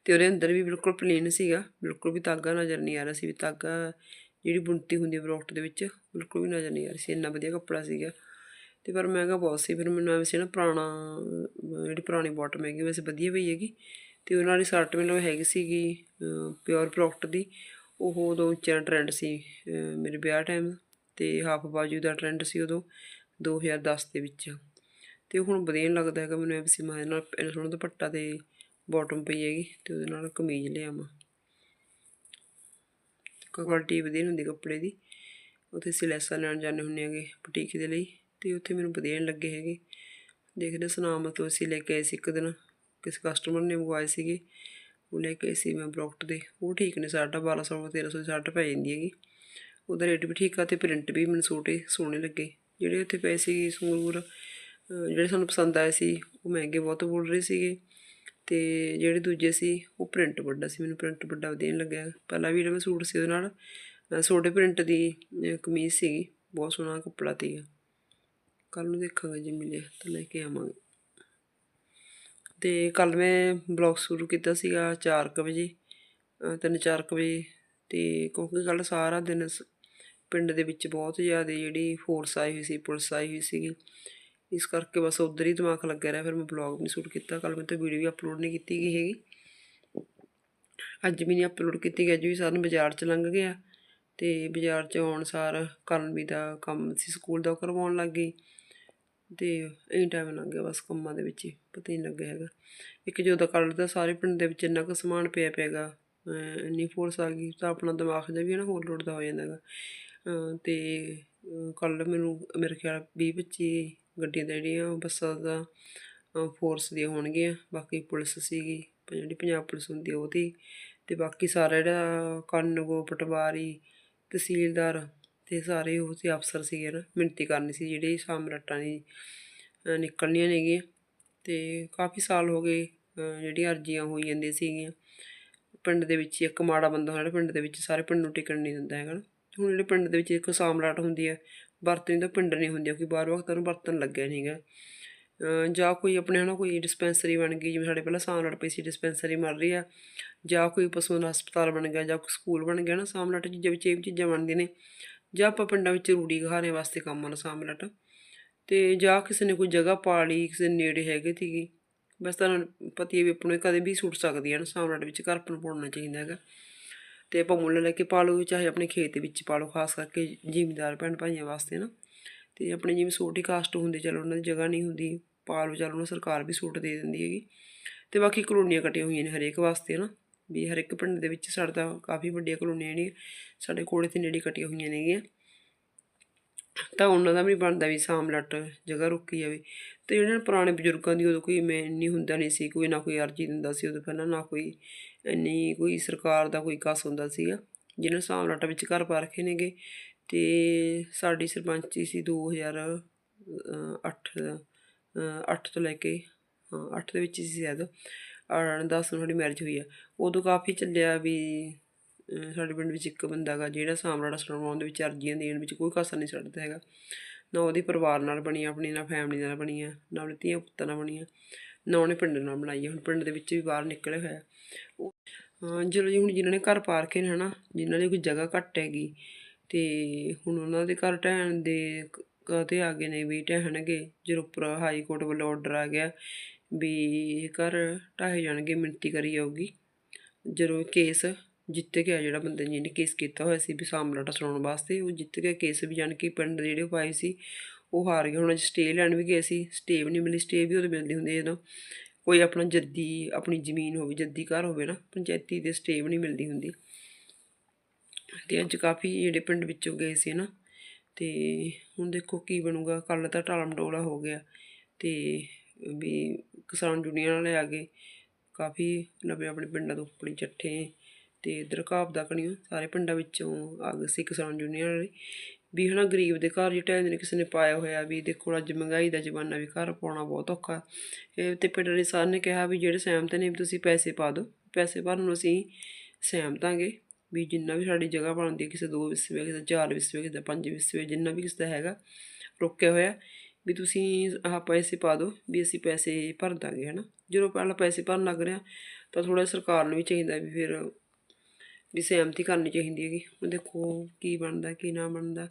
ਤੇ ਉਹਦੇ ਅੰਦਰ ਵੀ ਬਿਲਕੁਲ ਪਲੇਨ ਸੀਗਾ। ਬਿਲਕੁਲ ਵੀ ਧਾਗਾ ਨਜ਼ਰ ਨਹੀਂ ਆ ਰਿਹਾ ਸੀ ਵੀ ਧਾਗਾ ਜਿਹੜੀ ਬੁਣਤੀ ਹੁੰਦੀ ਹੈ ਬਰੋਕਟ ਦੇ ਵਿੱਚ, ਬਿਲਕੁਲ ਵੀ ਨਜ਼ਰ ਨਹੀਂ ਆ ਰਹੀ ਸੀ। ਇੰਨਾ ਵਧੀਆ ਕੱਪੜਾ ਸੀਗਾ। ਅਤੇ ਪਰ ਮਹਿੰਗਾ ਬਹੁਤ ਸੀ, ਫਿਰ ਮੈਨੂੰ ਐਵੇਂ ਸੀ ਨਾ ਪੁਰਾਣਾ ਜਿਹੜੀ ਪੁਰਾਣੀ ਬੋਟਮ ਹੈਗੀ ਵੈਸੇ ਵਧੀਆ ਪਈ ਹੈਗੀ ਅਤੇ ਉਹਨਾਂ ਦੀ ਸ਼ਰਟ ਮੈਨੂੰ ਹੈਗੀ ਸੀਗੀ ਪਿਓਰ ਪ੍ਰੋਡਕਟ ਦੀ, ਉਹ ਉਦੋਂ ਉੱਚਾ ਟ੍ਰੈਂਡ ਸੀ ਮੇਰੇ ਵਿਆਹ ਟਾਈਮ ਤੇ ਹਾਫ ਬਾਜੂ ਦਾ ਟ੍ਰੈਂਡ ਸੀ ਉਦੋਂ 2010 ਦੇ ਵਿੱਚ ਤੇ ਉਹ ਹੁਣ ਵਧੀਆ ਲੱਗਦਾ ਹੈਗਾ, ਮੈਨੂੰ ਐਵੇਂ ਸੀ ਮੈਂ ਇਹਦੇ ਨਾਲ ਇੰਨਾ ਸੋਹਣਾ ਦੁਪੱਟਾ ਤੇ ਬਾਟਮ ਪਈ ਹੈਗੀ ਤੇ ਉਹਦੇ ਨਾਲ ਕਮੀਜ਼ ਲਿਆਵਾਂ ਕੁਆਲਿਟੀ ਵਧੀਆ ਹੁੰਦੀ ਕੱਪੜੇ ਦੀ, ਉੱਥੇ ਅਸੀਂ ਲੈਸਾਂ ਲੈਣ ਜਾਂਦੇ ਹੁੰਦੇ ਹਾਂਗੇ ਬੁਟੀਕ ਦੇ ਲਈ। ਤੇ ਉੱਥੇ ਮੈਨੂੰ ਵਧੀਆ ਨਹੀਂ ਲੱਗੇ ਹੈਗੇ। ਦੇਖਦੇ ਸੁਨਾਮ ਤੋਂ ਅਸੀਂ ਲੈ ਕੇ ਆਏ ਸੀ ਇੱਕ ਦਿਨ। ਕਿਸੇ ਕਸਟਮਰ ਨੇ ਮੰਗਵਾਏ ਸੀਗੇ। ਉਹ ਲੈ ਕੇ ਆਏ ਸੀ ਮੈਂ ਬਰੋਕਟ ਦੇ। ਉਹ ਠੀਕ ਨੇ, ਸਾਡਾ 1200 1300 ਦੀ ਸ਼ਰਟ ਪੈ ਜਾਂਦੀ ਹੈਗੀ। ਉਹਦਾ ਰੇਟ ਵੀ ਠੀਕ ਆ ਤੇ ਪ੍ਰਿੰਟ ਵੀ ਮੈਨੂੰ ਸੂਟ ਸੋਹਣੇ ਲੱਗੇ। ਜਿਹੜੇ ਉੱਥੇ ਪਏ ਸੀ ਸੰਗਰੂਰ, ਅਹ ਜਿਹੜੇ ਸਾਨੂੰ ਪਸੰਦ ਆਏ ਸੀ, ਉਹ ਮਹਿੰਗੇ ਬਹੁਤ ਬੋਲ ਰਹੇ ਸੀਗੇ। ਤੇ ਜਿਹੜੇ ਦੂਜੇ ਸੀ, ਉਹ ਪ੍ਰਿੰਟ ਵੱਡਾ ਸੀ। ਮੈਨੂੰ ਪ੍ਰਿੰਟ ਵੱਡਾ ਵਧੀਆ ਲੱਗਿਆ। ਪਹਿਲਾਂ ਵੀ ਜਿਹੜਾ ਮੈਂ ਸੂਟ ਸੀ ਉਹਦੇ ਨਾਲ ਅਹ ਛੋਟੇ ਪ੍ਰਿੰਟ ਦੀ ਕਮੀਜ਼ ਸੀਗੀ। ਬਹੁਤ ਸੋਹਣਾ ਕੱਪੜਾ ਸੀਗਾ। ਕੱਲ ਨੂੰ ਦੇਖਾਂਗੇ ਜੇ ਮਿਲਿਆ ਤਾਂ ਲੈ ਕੇ ਆਵਾਂਗੇ। ਤੇ ਕੱਲ ਮੈਂ ਬਲੌਗ ਸ਼ੁਰੂ ਕੀਤਾ ਸੀਗਾ 4:00 ਵਜੇ, ਅਹ ਤਿੰਨ ਚਾਰ ਕੁ ਵਜੇ ਤੇ ਕਿਉਂਕਿ ਕੱਲ ਸਾਰਾ ਦਿਨ ਸ- ਪਿੰਡ ਦੇ ਵਿੱਚ ਬਹੁਤ ਜ਼ਿਆਦਾ ਜਿਹੜੀ ਫੋਰਸ ਆਈ ਹੋਈ ਸੀ, ਪੁਲਿਸ ਆਈ ਹੋਈ ਸੀਗੀ। ਇਸ ਕਰਕੇ ਬਸ ਉਧਰ ਹੀ ਦਿਮਾਗ ਲੱਗਿਆ ਰਿਹਾ, ਫਿਰ ਮੈਂ ਬਲੌਗ ਨਹੀਂ ਸ਼ੂਟ ਕੀਤਾ। ਕੱਲ ਮੈਂ ਤਾਂ ਵੀਡੀਓ ਵੀ ਅਪਲੋਡ ਨਹੀਂ ਕੀਤੀ ਗਈ ਹੈਗੀ। ਅੱਜ ਵੀ ਨਹੀਂ ਅਪਲੋਡ ਕੀਤੀ ਗਈ ਅੱਜ ਵੀ ਸਾਰਨ ਬਾਜ਼ਾਰ ਚ ਲੰਘ ਗਿਆ। ਤੇ ਬਾਜ਼ਾਰ ਚ ਆਉਣ ਸਾਰ ਕਰਨ ਵੀ ਦਾ ਕੰਮ ਸੀ, ਸਕੂਲ ਦਾ ਉਹ ਕਰਵਾਉਣ ਲੱਗ ਗਈ। ਤੇ ਇਹ ਟਾਈਮ ਲੰਘ ਗਿਆ ਬਸ ਕੰਮਾਂ ਦੇ ਵਿੱਚ ਹੀ, ਪਤਾ ਹੀ ਨਹੀਂ ਲੱਗਿਆ ਹੈਗਾ। ਇੱਕ ਜਦੋਂ ਕੱਲ੍ਹ ਦਾ ਸਾਰੇ ਪਿੰਡ ਦੇ ਵਿੱਚ ਇੰਨਾ ਕੁ ਸਮਾਨ ਪਿਆ ਪਿਆਗਾ ਇੰਨੀ ਫੋਰਸ ਆ ਗਈ ਤਾਂ ਆਪਣਾ ਦਿਮਾਗ ਜਿਹਾ ਵੀ ਨਾ ਹੋਰ ਲੋੜਦਾ ਹੋ ਜਾਂਦਾ ਹੈਗਾ। ਅਹ ਤੇ ਕੱਲ ਮੈਨੂੰ, ਮੇਰੇ ਖਿਆਲ 20 25 ਗੱਡੀਆਂ ਤਾਂ ਜਿਹੜੀਆਂ ਬੱਸਾਂ ਦਾ ਫੋਰਸ ਦੀਆਂ ਹੋਣਗੀਆਂ, ਬਾਕੀ ਪੁਲਿਸ ਸੀਗੀ ਜਿਹੜੀ ਪੰਜਾਬ ਪੁਲਿਸ ਹੁੰਦੀ ਆ ਉਹਦੀ ਤੇ ਬਾਕੀ ਸਾਰਾ ਜਿਹੜਾ ਕਾਨੂੰਗੋ ਪਟਵਾਰੀ ਤਹਿਸੀਲਦਾਰ ਤੇ ਸਾਰੇ ਉਹ ਸੀ ਅਫਸਰ ਸੀਗੇ ਨਾ ਮਿਣਤੀ ਕਰਨੀ ਸੀ ਜਿਹੜੇ ਸਾਮਰਾਟਾਂ ਦੀ ਨਿਕਲਣੀਆਂ ਨੇਗੀਆਂ ਤੇ ਕਾਫੀ ਸਾਲ ਹੋ ਗਏ ਜਿਹੜੀਆਂ ਅਰਜ਼ੀਆਂ ਹੋਈ ਜਾਂਦੀਆਂ ਸੀਗੀਆਂ। ਪਿੰਡ ਦੇ ਵਿੱਚ ਇੱਕ ਮਾੜਾ ਬੰਦਾ ਹੁੰਦਾ ਪਿੰਡ ਦੇ ਵਿੱਚ ਸਾਰੇ ਪਿੰਡ ਨੂੰ ਟਿਕਣ ਨਹੀਂ ਦਿੰਦਾ ਹੈਗਾ ਨਾ। ਹੁਣ ਜਿਹੜੇ ਪਿੰਡ ਦੇ ਵਿੱਚ ਇੱਕ ਸਾਮਰਾਟ ਹੁੰਦੀ ਹੈ ਵਰਤਣੀ ਤਾਂ ਪਿੰਡ ਨਹੀਂ ਹੁੰਦੀ ਕਿ ਬਾਹਰ ਵਕਤ ਉਹਨੂੰ ਵਰਤਣ ਲੱਗਿਆ ਨਹੀਂਗਾ ਜਾਂ ਕੋਈ ਆਪਣੇ ਹਨਾ ਕੋਈ ਡਿਸਪੈਂਸਰੀ ਬਣ ਗਈ, ਜਿਵੇਂ ਸਾਡੇ ਪਹਿਲਾਂ ਸਾਮਰਾਟ ਪਈ ਸੀ ਡਿਸਪੈਂਸਰੀ ਮਰ ਰਹੀ ਆ। ਜਾਂ ਕੋਈ ਪਸ਼ੂ ਹਸਪਤਾਲ ਬਣ ਗਿਆ, ਜਾਂ ਕੋਈ ਸਕੂਲ ਬਣ ਗਿਆ ਨਾ ਸਾਮਰਾਟ ਚੀਜ਼ਾਂ ਵਿੱਚ ਇਹ ਵੀ ਚੀਜ਼ਾਂ ਬਣਦੀਆਂ ਨੇ। ਜਾਂ ਆਪਾਂ ਪਿੰਡਾਂ ਵਿੱਚ ਰੂੜੀ ਘਾਰੇ ਵਾਸਤੇ ਕੰਮ ਆਉਣਾ ਸਾਮਰਾਟ ਤੇ ਜਾਂ ਕਿਸੇ ਨੇ ਕੋਈ ਜਗ੍ਹਾ ਪਾ ਲਈ, ਕਿਸੇ ਨੇੜੇ ਹੈਗੇ ਸੀਗੀ। ਬਸ ਤੁਹਾਨੂੰ ਪਤੀ ਹੈ ਵੀ ਆਪਣੇ ਕਦੇ ਵੀ ਸੁੱਟ ਸਕਦੀ ਹੈ ਨਾ ਸਾਮਰਾਟ ਵਿੱਚ ਘਰ ਆਪਾਂ ਨੂੰ ਪਾਉਣਾ ਚਾਹੀਦਾ ਹੈਗਾ। ਤੇ ਆਪਾਂ ਮੁੱਲ ਲੈ ਕੇ ਪਾ ਲਓ, ਚਾਹੇ ਆਪਣੇ ਖੇਤ ਵਿੱਚ ਪਾ ਲਓ, ਖਾਸ ਕਰਕੇ ਜ਼ਿਮੀਦਾਰ ਭੈਣ ਭਾਈਆਂ ਵਾਸਤੇ ਨਾ। ਤੇ ਆਪਣੇ ਜਿਵੇਂ ਛੋਟੀ ਕਾਸਟ ਹੁੰਦੀ, ਚਲੋ ਉਹਨਾਂ ਦੀ ਜਗ੍ਹਾ ਨਹੀਂ ਹੁੰਦੀ, ਪਾ ਲਓ, ਚਲੋ ਉਹਨਾਂ ਸਰਕਾਰ ਵੀ ਸੂਟ ਦੇ ਦਿੰਦੀ ਹੈਗੀ। ਤੇ ਬਾਕੀ ਕਲੋਨੀਆਂ ਕਟੀਆਂ ਹੋਈਆਂ ਨੇ ਹਰੇਕ ਵਾਸਤੇ ਨਾ। ਵੀ ਹਰ ਇੱਕ ਪਿੰਡ ਦੇ ਵਿੱਚ ਸਾਡੇ ਤਾਂ ਕਾਫੀ ਵੱਡੀਆਂ ਕਲੋਨੀਆਂ ਜਿਹੜੀਆਂ ਸਾਡੇ ਕੋਲ ਤੇ ਨੇੜੇ ਕੱਟੀਆਂ ਹੋਈਆਂ ਨੇਗੀਆਂ। ਤਾਂ ਉਹਨਾਂ ਦਾ ਵੀ ਬਣਦਾ ਵੀ ਸਾਮਲਟ ਜਗ੍ਹਾ ਰੁਕੀ ਜਾਵੇ। ਤੇ ਜਿਹੜੇ ਪੁਰਾਣੇ ਬਜ਼ੁਰਗਾਂ ਦੀ ਉਦੋਂ ਕੋਈ ਮੈਂ ਨਹੀਂ ਹੁੰਦਾ ਨਹੀਂ ਸੀ, ਕੋਈ ਨਾ ਕੋਈ ਅਰਜੀ ਦਿੰਦਾ ਸੀ ਉਦੋਂ ਪਹਿਲਾਂ, ਨਾ ਕੋਈ ਇੰਨੀ ਕੋਈ ਸਰਕਾਰ ਦਾ ਕੋਈ ਕਸ ਹੁੰਦਾ ਸੀਗਾ। ਜਿਹਨੇ ਸਾਮਲਟ ਵਿੱਚ ਘਰ ਪਾ ਰੱਖੇ ਨੇਗੇ। ਤੇ ਸਾਡੀ ਸਰਪੰਚੀ ਸੀ 2008 ਅੱਠ ਤੋਂ ਲੈ ਕੇ, ਹਾਂ 8 ਦੇ ਵਿੱਚ ਹੀ ਸੀ ਸ਼ਾਇਦ। ਔਰ 10 ਨੂੰ ਸਾਡੀ ਮੈਰਿਜ ਹੋਈ ਆ। ਉਦੋਂ ਕਾਫੀ ਚੱਲਿਆ ਵੀ ਸਾਡੇ ਪਿੰਡ ਵਿੱਚ ਇੱਕ ਬੰਦਾ ਗਾ ਜਿਹੜਾ ਸਾਮਰਾੜਾ ਸੁਣਾਉਣ ਦੇ ਵਿੱਚ ਅਰਜ਼ੀਆਂ ਦੇਣ ਵਿੱਚ ਕੋਈ ਕਸਰ ਨਹੀਂ ਛੱਡਦਾ ਹੈਗਾ। ਨਾ ਉਹਦੇ ਪਰਿਵਾਰ ਨਾਲ ਬਣੀ ਆਪਣੀ, ਨਾ ਫੈਮਿਲੀ ਨਾਲ ਬਣੀ ਆ ਨਾ ਉਹਦੇ ਧੀਆਂ ਪੁੱਤਾਂ ਨਾਲ ਬਣੀ ਆ ਨਾ ਉਹਨੇ ਪਿੰਡ ਨਾਲ ਬਣਾਈ ਆ ਹੁਣ ਪਿੰਡ ਦੇ ਵਿੱਚ ਵੀ ਬਾਹਰ ਨਿਕਲਿਆ ਹੋਇਆ। ਉਹ ਹਾਂ ਚਲੋ ਜੀ ਹੁਣ ਜਿਨ੍ਹਾਂ ਨੇ ਘਰ ਪਾਰ ਕੇ ਨੇ ਹਨਾ, ਜਿਨ੍ਹਾਂ ਦੀ ਕੋਈ ਜਗ੍ਹਾ ਘੱਟ ਹੈਗੀ ਤੇ ਹੁਣ ਉਹਨਾਂ ਦੇ ਘਰ ਢਹਿਣ ਦੇ ਕਦੇ ਆ ਗਏ ਨੇ ਵੀ ਢਹਿਣਗੇ। ਜਦੋਂ ਉੱਪਰ ਹਾਈ ਕੋਰਟ ਵੱਲੋਂ ਆਰਡਰ ਆ ਗਿਆ ਵੀ ਇਹ ਘਰ ਢਾਹੇ ਜਾਣਗੇ ਮਿਣਤੀ ਕਰੀ ਜਾਊਗੀ। ਜਦੋਂ ਕੇਸ ਜਿੱਤ ਗਿਆ, ਜਿਹੜਾ ਬੰਦੇ ਨੇ ਜਿਹਨੇ ਕੇਸ ਕੀਤਾ ਹੋਇਆ ਸੀ ਵੀ ਸਾਮਰਾਟਾ ਸੁਣਾਉਣ ਵਾਸਤੇ, ਉਹ ਜਿੱਤ ਗਿਆ ਕੇਸ ਵੀ ਜਾਣ ਕੇ ਪਿੰਡ ਦੇ ਜਿਹੜੇ ਉਹ ਪਾਏ ਸੀ, ਉਹ ਹਾਰ ਗਏ। ਹੁਣ ਅੱਜ ਸਟੇ ਲੈਣ ਵੀ ਗਏ ਸੀ। ਸਟੇ ਵੀ ਨਹੀਂ ਮਿਲੀ ਸਟੇ ਵੀ ਉਦੋਂ ਮਿਲਦੀ ਹੁੰਦੀ ਜਦੋਂ। ਕੋਈ ਆਪਣਾ ਜੱਦੀ ਆਪਣੀ ਜ਼ਮੀਨ ਹੋਵੇ ਜੱਦੀ ਘਰ ਹੋਵੇ ਨਾ, ਪੰਚਾਇਤੀ ਦੇ ਸਟੇ ਵੀ ਨਹੀਂ ਮਿਲਦੀ ਹੁੰਦੀ। ਤੇ ਅੱਜ ਕਾਫੀ ਜਿਹੜੇ ਪਿੰਡ ਵਿੱਚੋਂ ਗਏ ਸੀ ਨਾ, ਤੇ ਹੁਣ ਦੇਖੋ ਕੀ ਬਣੂਗਾ। ਕੱਲ ਤਾਂ ਟਾਲਮ ਹੋ ਗਿਆ ਤੇ ਵੀ ਕਿਸਾਨ ਯੂਨੀਅਨ ਵਾਲੇ ਆ ਗਏ। ਕਾਫੀ ਨਵੇਂ ਆਪਣੇ ਪਿੰਡਾਂ ਤੋਂ ਆਪਣੀ ਚੱਠੇ ਅਤੇ ਇੱਧਰ ਘਾਪ ਦਾ ਕਣੀਓ ਸਾਰੇ ਪਿੰਡਾਂ ਵਿੱਚੋਂ ਆ ਗਏ ਸੀ ਕਿਸਾਨ ਯੂਨੀਅਨ ਵਾਲੇ। ਵੀ ਹਨਾ ਗਰੀਬ ਦੇ ਘਰ ਜਿਹੜਾ ਨੇ ਕਿਸੇ ਨੇ ਪਾਇਆ ਹੋਇਆ ਵੀ ਦੇਖੋ ਅੱਜ ਮਹਿੰਗਾਈ ਦਾ ਜ਼ਮਾਨਾ ਵੀ ਘਰ ਪਾਉਣਾ ਬਹੁਤ ਔਖਾ। ਇਹ ਤੇ ਪਿੰਡ ਦੇ ਸਰ ਨੇ ਕਿਹਾ ਵੀ ਜਿਹੜੇ ਸਹਿਮਤ ਨੇ ਵੀ ਤੁਸੀਂ ਪੈਸੇ ਪਾ ਦਿਓ, ਪੈਸੇ ਭਰਨ ਨੂੰ ਅਸੀਂ ਸਹਿਮਤਾਂਗੇ ਵੀ ਜਿੰਨਾ ਵੀ ਸਾਡੀ ਜਗ੍ਹਾ ਬਣਦੀ ਹੈ, ਕਿਸੇ ਦੋ ਵਿਸਵੇ, ਕਿਸੇ ਚਾਰ ਵਿਸਵੇ, ਕਿਸੇ ਪੰਜ ਵਿਸਵੇ, ਜਿੰਨਾ ਵੀ ਕਿਸੇ ਦਾ ਹੈਗਾ ਰੋਕਿਆ ਹੋਇਆ। ਵੀ ਤੁਸੀਂ ਆਹ ਪੈਸੇ ਪਾ ਦਿਓ ਵੀ ਅਸੀਂ ਪੈਸੇ ਭਰ ਦਾਂਗੇ, ਹਨਾ। ਜਦੋਂ ਪਹਿਲਾਂ ਪੈਸੇ ਭਰਨ ਲੱਗ ਰਿਹਾ, ਤਾਂ ਥੋੜਾ ਸਰਕਾਰ ਨੂੰ ਵੀ ਚਾਹੀਦਾ ਵੀ ਫਿਰ ਵੀ ਸਹਿਮਤੀ ਕਰਨੀ ਚਾਹੀਦੀ ਹੈਗੀ। ਹੁਣ ਦੇਖੋ ਕੀ ਬਣਦਾ, ਕੀ ਨਾ ਬਣਦਾ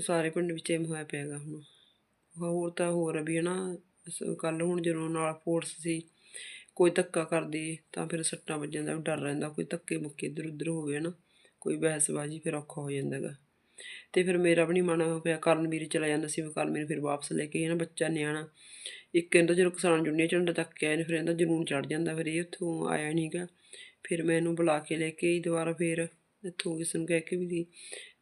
ਸਾਰੇ ਪਿੰਡ ਵਿੱਚ ਇਹ ਹੋਇਆ ਪਿਆਗਾ ਹੁਣ। ਹੋਰ ਤਾਂ ਹੋਰ ਆ ਵੀ, ਹਨਾ ਕੱਲ ਹੁਣ ਜਦੋਂ ਨਾਲ ਫੋਰਸ ਸੀ, ਕੋਈ ਧੱਕਾ ਕਰਦੀ, ਤਾਂ ਫਿਰ ਸੱਟਾਂ ਵੱਜਣ ਦਾ ਡਰ ਰਹਿੰਦਾ। ਕੋਈ ਧੱਕੇ ਮੁੱਕੇ ਇੱਧਰ ਉੱਧਰ ਹੋਵੇ ਨਾ ਕੋਈ ਬਹਿਸਬਾਜ਼ੀ ਫਿਰ ਔਖਾ ਹੋ ਜਾਂਦਾ ਗਾ ਤੇ ਫਿਰ ਮੇਰਾ ਵੀ ਨਹੀਂ ਮਨ ਪਿਆ ਕਰਨਵੀਰ ਚਲਾ ਜਾਂਦਾ ਸੀ, ਮੈਂ ਕਰਨਵੀਰ ਫਿਰ ਵਾਪਸ ਲੈ ਕੇ ਨਾ ਬੱਚਾ ਨਿਆਣਾ। ਇੱਕ ਕਹਿੰਦਾ ਜਦੋਂ ਕਿਸਾਨ ਜੁਨੀਅਰ ਝੰਡਾ ਤੱਕ ਕੇ ਆਏ ਨੇ, ਫਿਰ ਇਹਦਾ ਜਨੂਨ ਚੜ ਜਾਂਦਾ, ਫਿਰ ਇਹ ਉੱਥੋਂ ਆਇਆ ਨਹੀਂ ਗਾ। ਫਿਰ ਮੈਂ ਇਹਨੂੰ ਬੁਲਾ ਕੇ ਲੈ ਕੇ ਆਈ ਦੁਬਾਰਾ, ਫਿਰ ਇੱਥੋਂ ਕਿਸੇ ਨੂੰ ਕਹਿ ਕੇ ਵੀ ਦੀ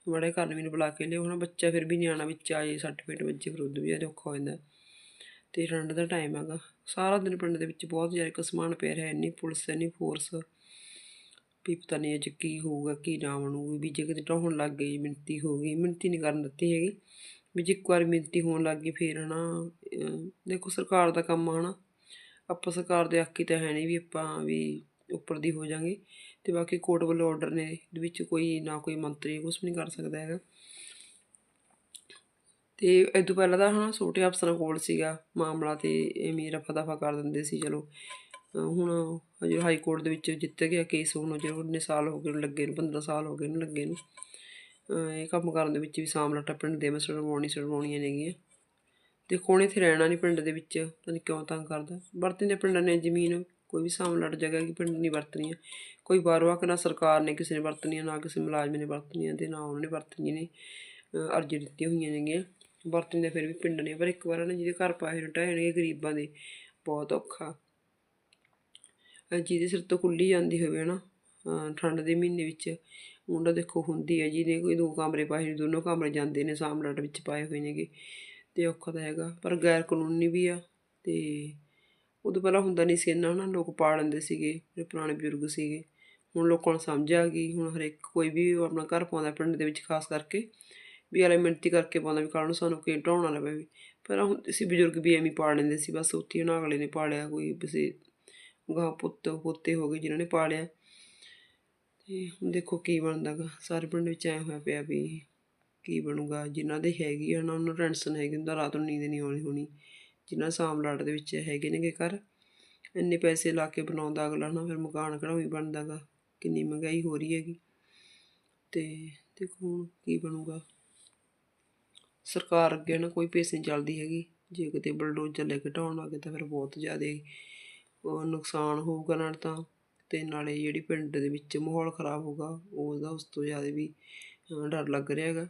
ਬੜੇ ਕਰਨਵੀਰ ਨੂੰ ਬੁਲਾ ਕੇ ਲਿਆਓ ਨਾ ਬੱਚਾ ਫਿਰ ਵੀ ਨਿਆਣਾ ਵਿੱਚ ਆਏ ਸੱਟ ਪੇਟ ਵੱਜੇ, ਫਿਰ ਉਦੋਂ ਵੀ ਜ਼ਿਆਦਾ ਔਖਾ ਹੋ ਜਾਂਦਾ। ਤੇ ਠੰਡ ਦਾ ਟਾਈਮ ਹੈਗਾ। ਸਾਰਾ ਦਿਨ ਪਿੰਡ ਦੇ ਵਿੱਚ ਬਹੁਤ ਜ਼ਿਆਦਾ ਕਸਮਾਨ ਪੈ ਰਿਹਾ, ਇੰਨੀ ਪੁਲਿਸ, ਇੰਨੀ ਫੋਰਸ ਵੀ ਪਤਾ ਨਹੀਂ ਅੱਜ ਕੀ ਹੋਊਗਾ, ਕੀ ਨਾ ਬਣੂਗਾ, ਵੀ ਜੇ ਕਿਤੇ ਢਾਉਣ ਲੱਗ ਗਈ ਮਿੰਤੀ ਹੋ ਗਈ ਮਿੰਤੀ ਨਹੀਂ ਕਰਨ ਦਿੱਤੀ ਹੈਗੀ। ਵੀ ਜੇ ਇੱਕ ਵਾਰ ਮਿੰਤੀ ਹੋਣ ਲੱਗ ਗਈ ਫਿਰ ਹਨਾ, ਅਹ ਦੇਖੋ ਸਰਕਾਰ ਦਾ ਕੰਮ ਆ ਹਨਾ। ਆਪਾਂ ਸਰਕਾਰ ਦੇ ਆਕੀ ਤਾਂ ਹੈ ਨਹੀਂ ਵੀ ਆਪਾਂ ਵੀ ਉੱਪਰ ਦੀ ਹੋ ਜਾਾਂਗੇ। ਤੇ ਬਾਕੀ ਕੋਰਟ ਵੱਲੋਂ ਆਰਡਰ ਨੇ ਇਹਦੇ ਵਿੱਚ ਕੋਈ ਨਾ ਕੋਈ ਮੰਤਰੀ ਕੁਝ ਵੀ ਨਹੀਂ ਕਰ ਸਕਦਾ ਹੈਗਾ। ਤੇ ਇਹ ਤੋਂ ਪਹਿਲਾਂ ਤਾਂ ਹਾਂ ਛੋਟੇ ਅਫਸਰਾਂ ਕੋਲ ਸੀਗਾ ਮਾਮਲਾ ਤੇ ਇਹ ਮੇਰਾ ਫਤਾਫਾ ਕਰ ਦਿੰਦੇ ਸੀ, ਚਲੋ। ਹੁਣ ਹਜੇ ਹਾਈ ਕੋਰਟ ਦੇ ਵਿੱਚ ਜਿੱਤ ਗਿਆ ਕੇਸ ਹੁਣ ਜਿਹੜੇ ਉਹਨੇ ਸਾਲ ਹੋ ਗਏ ਉਹਨੂੰ ਲੱਗੇ ਨੂੰ 15 ਸਾਲ ਹੋ ਗਏ ਨੂੰ ਲੱਗੇ ਨੂੰ। ਇਹ ਕੰਮ ਕਰਨ ਦੇ ਵਿੱਚ ਵੀ ਸਾਮਲਾ ਟੱਪਣ ਦੇ ਮੈਂ ਛਡਵਾਉਣੀ ਛਡਵਾਉਣੀਆਂ ਨੇਗੀਆਂ ਤੇ ਕੋਣੇ ਇੱਥੇ ਰਹਿਣਾ ਨਹੀਂ ਪਿੰਡ ਦੇ ਵਿੱਚ, ਪਤਾ ਨਹੀਂ ਕਿਉਂ ਤੰਗ ਕਰਦਾ। ਵਰਤਨ ਦੇ ਪਿੰਡਾਂ ਨੇ ਜ਼ਮੀਨ, ਕੋਈ ਵੀ ਸਾਮਲਟ ਜਗ੍ਹਾ ਕਿ ਪਿੰਡ ਨਹੀਂ ਵਰਤਣੀਆਂ। ਕੋਈ ਬਾਹਰੋਂ ਆ ਕੇ ਨਾ ਸਰਕਾਰ ਨੇ ਕਿਸੇ ਨੇ ਵਰਤਣੀਆਂ, ਨਾ ਕਿਸੇ ਮੁਲਾਜ਼ਮ ਨੇ ਵਰਤਣੀਆਂ ਤੇ ਨਾ ਉਹਨਾਂ ਨੇ ਵਰਤਣੀਆਂ ਨੇ ਅਰਜ਼ੀ ਦਿੱਤੀਆਂ ਹੋਈਆਂ ਨੇਗੀਆਂ ਵਰਤਣ ਦੇ ਫਿਰ ਵੀ ਪਿੰਡ ਨੇ, ਪਰ ਇੱਕ ਵਾਰ ਨਾ ਜਿਹਦੇ ਘਰ ਪਾਸੇ ਪਾਏ ਨੇ ਗਰੀਬਾਂ ਦੇ, ਬਹੁਤ ਔਖਾ। ਜਿਹਦੇ ਸਿਰ ਤੋਂ ਖੁੱਲੀ ਜਾਂਦੀ ਹੋਵੇ ਨਾ ਠੰਡ ਦੇ ਮਹੀਨੇ ਵਿੱਚ, ਮੁੰਡਾ ਦੇਖੋ ਹੁੰਦੀ ਹੈ ਜਿਹਨੇ ਕੋਈ ਦੋ ਕਮਰੇ ਪਾਏ ਨੇ ਦੋਨੋਂ ਕਮਰੇ ਜਾਂਦੇ ਨੇ, ਸਾਮਰਾਟ ਵਿੱਚ ਪਾਏ ਹੋਏ ਨੇਗੇ, ਤੇ ਔਖਾ ਤਾਂ ਹੈਗਾ, ਪਰ ਗੈਰ ਕਾਨੂੰਨੀ ਵੀ ਆ, ਤੇ ਉਦੋਂ ਪਹਿਲਾਂ ਹੁੰਦਾ ਨਹੀਂ ਸੀ ਇੰਨਾ ਨਾ ਲੋਕ ਪਾ ਲੈਂਦੇ ਸੀਗੇ, ਜਿਹੜੇ ਪੁਰਾਣੇ ਬਜ਼ੁਰਗ ਸੀਗੇ, ਹੁਣ ਲੋਕਾਂ ਨੂੰ ਸਮਝ ਆ ਗਈ, ਹੁਣ ਹਰੇਕ ਕੋਈ ਵੀ ਆਪਣਾ ਘਰ ਪਾਉਂਦਾ ਪਿੰਡ ਦੇ ਵਿੱਚ, ਖਾਸ ਕਰਕੇ ਵੀ ਵਾਲੇ ਮਿੰਤੀ ਕਰਕੇ ਪਾਉਂਦਾ ਵੀ ਕੱਲ੍ਹ ਨੂੰ ਸਾਨੂੰ ਕਿ ਢਾਉਣਾ ਲਵੇ ਵੀ ਪਰ ਹੁਣ ਅਸੀਂ ਬਜ਼ੁਰਗ ਵੀ ਐਵੇਂ ਹੀ ਪਾ ਲੈਂਦੇ ਸੀ, ਬਸ ਉੱਥੇ ਉਹਨਾਂ ਅਗਲੇ ਨੇ ਪਾਲਿਆ, ਕੋਈ ਕਿਸੇ ਗਾਂ ਪੁੱਤ, ਪੋਤੇ ਹੋ ਗਏ ਜਿਨ੍ਹਾਂ ਨੇ ਪਾਲਿਆ। ਤੇ ਹੁਣ ਦੇਖੋ ਕੀ ਬਣਦਾ ਗਾ। ਸਾਰੇ ਪਿੰਡ ਵਿੱਚ ਐ ਹੋਇਆ ਪਿਆ ਵੀ ਕੀ ਬਣੂਗਾ। ਜਿਨ੍ਹਾਂ ਦੇ ਹੈਗੀ ਆ ਨਾ, ਉਹਨਾਂ ਨੂੰ ਟੈਨਸ਼ਨ ਹੈਗੀ ਹੁੰਦਾ ਰਾਤ ਨੂੰ ਨੀਂਦ ਨਹੀਂ ਆਉਣੀ ਹੋਣੀ। ਜਿਨ੍ਹਾਂ ਸਾਮਲਾਟ ਦੇ ਵਿੱਚ ਹੈਗੇ ਨੇਗੇ ਘਰ, ਇੰਨੇ ਪੈਸੇ ਲਾ ਕੇ ਬਣਾਉਂਦਾ ਅਗਲਾ ਨਾ, ਫਿਰ ਮਕਾਨ ਕਿਹੜਾ ਵੀ ਬਣਦਾ ਗਾ। ਕਿੰਨੀ ਮਹਿੰਗਾਈ ਹੋ ਰਹੀ ਹੈਗੀ। ਤੇ ਦੇਖੋ ਹੁਣ ਕੀ ਬਣੂਗਾ। ਸਰਕਾਰ ਅੱਗੇ ਨਾ ਕੋਈ ਪੈਸੇ ਨਹੀਂ ਚੱਲਦੀ ਹੈਗੀ। ਜੇ ਕਿਤੇ ਬਲਡੋਜ਼ਰ ਲੈ ਕੇ ਢਾਉਣ ਲੱਗੇ ਤਾਂ ਫਿਰ ਬਹੁਤ ਜ਼ਿਆਦਾ ਨੁਕਸਾਨ ਹੋਊਗਾ ਨਾਲ ਤਾਂ ਅਤੇ ਨਾਲੇ ਜਿਹੜੀ ਪਿੰਡ ਦੇ ਵਿੱਚ ਮਾਹੌਲ ਖਰਾਬ ਹੋਊਗਾ, ਉਹਦਾ ਉਸ ਤੋਂ ਜ਼ਿਆਦਾ ਵੀ ਡਰ ਲੱਗ ਰਿਹਾ ਹੈਗਾ।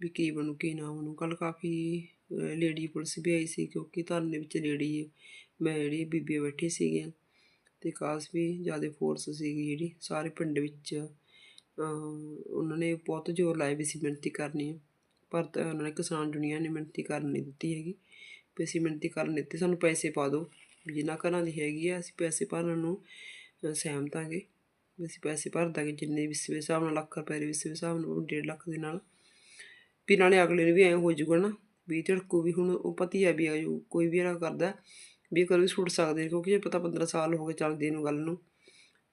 ਵੀ ਕੀ ਬਣੂ, ਕੀ ਨਾ ਬਣੂ। ਕੱਲ੍ਹ ਕਾਫੀ ਲੇਡੀ ਪੁਲਿਸ ਵੀ ਆਈ ਸੀ, ਕਿਉਂਕਿ ਧਰਨੇ ਵਿੱਚ ਲੇਡੀ ਮੈਂ ਜਿਹੜੀ ਬੀਬੀਆਂ ਬੈਠੀ ਸੀਗੀਆਂ ਅਤੇ ਕਾਫੀ ਜ਼ਿਆਦਾ ਫੋਰਸ ਸੀਗੀ ਜਿਹੜੀ, ਸਾਰੇ ਪਿੰਡ ਵਿੱਚ ਉਹਨਾਂ ਨੇ ਬਹੁਤ ਜ਼ੋਰ ਲਾਇਆ ਵੀ ਸੀ ਮਿਹਨਤੀ ਕਰਨੀ ਆ। ਪਰ ਤਾਂ ਉਹਨਾਂ ਨੇ ਕਿਸਾਨ ਦੁਨੀਆ ਨੇ ਮਿਹਨਤੀ ਕਰਨ ਨਹੀਂ ਦਿੱਤੀ ਹੈਗੀ। ਵੀ ਅਸੀਂ ਮਿਹਨਤੀ ਕਰਨ ਦਿੱਤੀ, ਸਾਨੂੰ ਪੈਸੇ ਪਾ ਦਿਓ। ਜਿੰਨਾ ਘਰਾਂ ਦੀ ਹੈਗੀ ਆ, ਅਸੀਂ ਪੈਸੇ ਭਰਨ ਨੂੰ, ਅਹ ਸਹਿਮਤ ਹਾਂਗੇ ਵੀ ਅਸੀਂ ਪੈਸੇ ਭਰ ਦਾਂਗੇ ਜਿੰਨੇ ਵੀ ਵਿਸਵੇ ਹਿਸਾਬ ਨਾਲ, ਲੱਖ ਰੁਪਏ ਦੇ ਵਿਸਵੇ ਹਿਸਾਬ ਨਾਲ, ਡੇਢ ਲੱਖ ਦੇ ਨਾਲ। ਵੀ ਨਾਲੇ ਅਗਲੇ ਨੂੰ ਵੀ ਐਂ ਹੋ ਜਾਊਗਾ ਨਾ, ਵੀ ਝੜਕੂ ਵੀ ਹੁਣ ਉਹ ਪਤੀ ਆ ਵੀ ਆ, ਜੋ ਕੋਈ ਵੀ ਇਹਦਾ ਕਰਦਾ, ਵੀ ਇਹ ਕਦੇ ਵੀ ਛੁੱਟ ਸਕਦੇ ਨੇ, ਕਿਉਂਕਿ ਜੇ ਪਤਾ 15 ਸਾਲ ਹੋ ਗਏ ਚੱਲਦੇ ਨੂੰ ਗੱਲ ਨੂੰ,